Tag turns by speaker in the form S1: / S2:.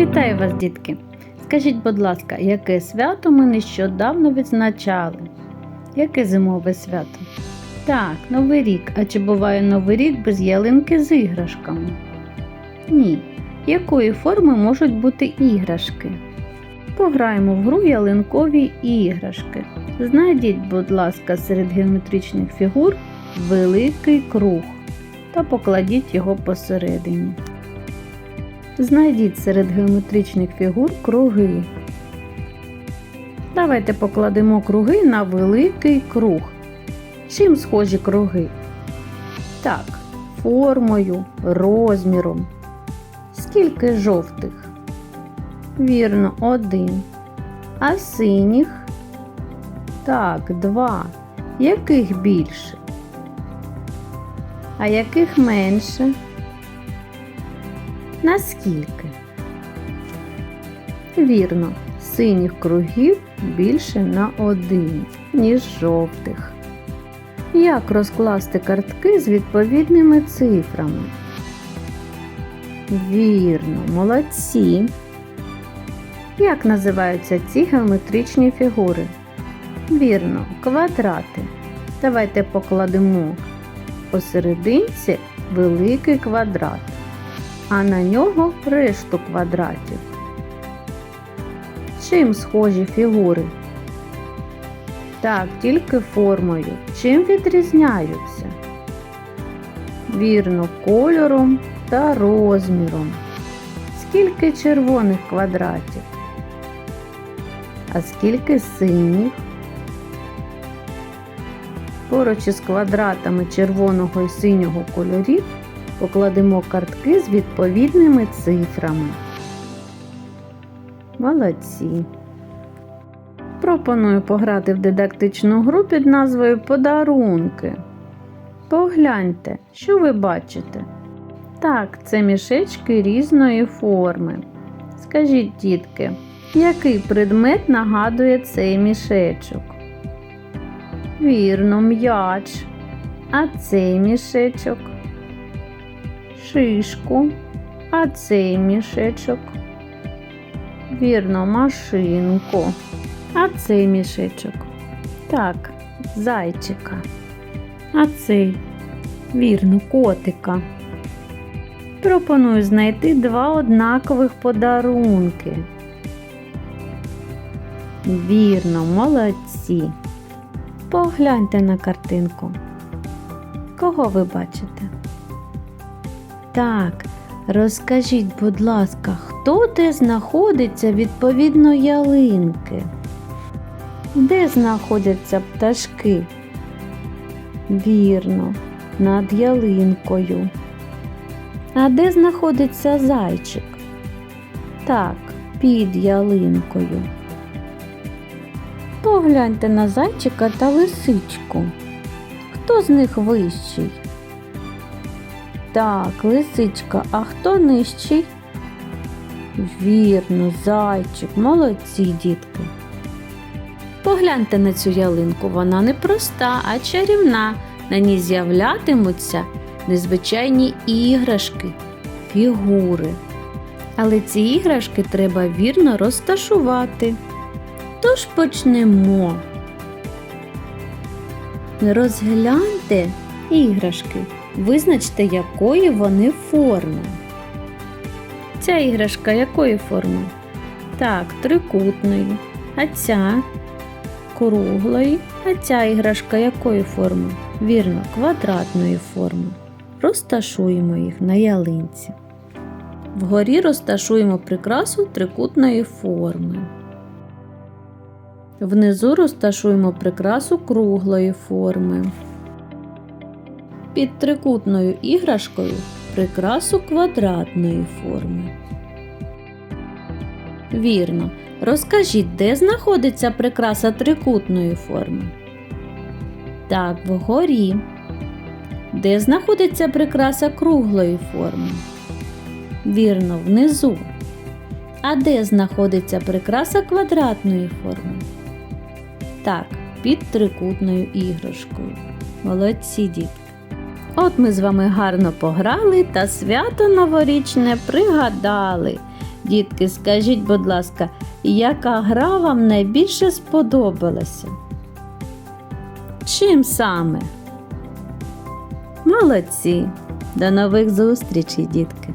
S1: Вітаю вас, дітки! Скажіть, будь ласка, яке свято ми нещодавно відзначали? Яке зимове свято? Так, Новий рік. А чи буває Новий рік без ялинки з іграшками? Ні. Якої форми можуть бути іграшки? Пограємо в гру ялинкові іграшки. Знайдіть, будь ласка, серед геометричних фігур великий круг та покладіть його посередині. Знайдіть серед геометричних фігур круги. Давайте покладемо круги на великий круг. Чим схожі круги? Так, формою, розміром. Скільки жовтих? Вірно, один. А синіх? Так, два. Яких більше? А яких менше? Наскільки? Вірно, синіх кругів більше на один, ніж жовтих. Як розкласти картки з відповідними цифрами? Вірно, молодці. Як називаються ці геометричні фігури? Вірно, квадрати. Давайте покладемо посерединці великий квадрат а на нього решту квадратів. Чим схожі фігури? Так, тільки формою. Чим відрізняються? Вірно, кольором та розміром. Скільки червоних квадратів? А скільки синіх? Поруч із квадратами червоного і синього кольорів покладемо картки з відповідними цифрами. Молодці. Пропоную пограти в дидактичну гру під назвою Подарунки. Погляньте, що ви бачите. Так, це мішечки різної форми. Скажіть, дітки, який предмет нагадує цей мішечок? Вірно, м'яч. А цей мішечок шишку, а цей мішечок. Вірно, машинку. А цей мішечок. Так, зайчика. А цей, вірно, котика. Пропоную знайти два однакових подарунки. Вірно, молодці. Погляньте на картинку. Кого ви бачите? Так, розкажіть, будь ласка, хто де знаходиться відповідно ялинки? Де знаходяться пташки? Вірно, над ялинкою. А де знаходиться зайчик? Так, під ялинкою. Погляньте на зайчика та лисичку. Хто з них вищий? Так, лисичка, а хто нижчий? Вірно, зайчик, молодці дітки. Погляньте на цю ялинку, вона не проста, а чарівна. На ній з'являтимуться незвичайні іграшки, фігури. Але ці іграшки треба вірно розташувати. Тож почнемо. Розгляньте іграшки. Визначте, якої вони форми. Ця іграшка якої форми? Так, трикутної. А ця круглої. А ця іграшка якої форми? Вірно, квадратної форми. Розташуємо їх на ялинці. Вгорі розташуємо прикрасу трикутної форми. Внизу розташуємо прикрасу круглої форми. Під трикутною іграшкою прикрасу квадратної форми. Вірно. Розкажіть, де знаходиться прикраса трикутної форми? Так, вгорі. Де знаходиться прикраса круглої форми? Вірно, внизу. А де знаходиться прикраса квадратної форми? Так, під трикутною іграшкою. Молодці дітки. От ми з вами гарно пограли та свято новорічне пригадали. Дітки, скажіть, будь ласка, яка гра вам найбільше сподобалася? Чим саме? Молодці! До нових зустрічей, дітки!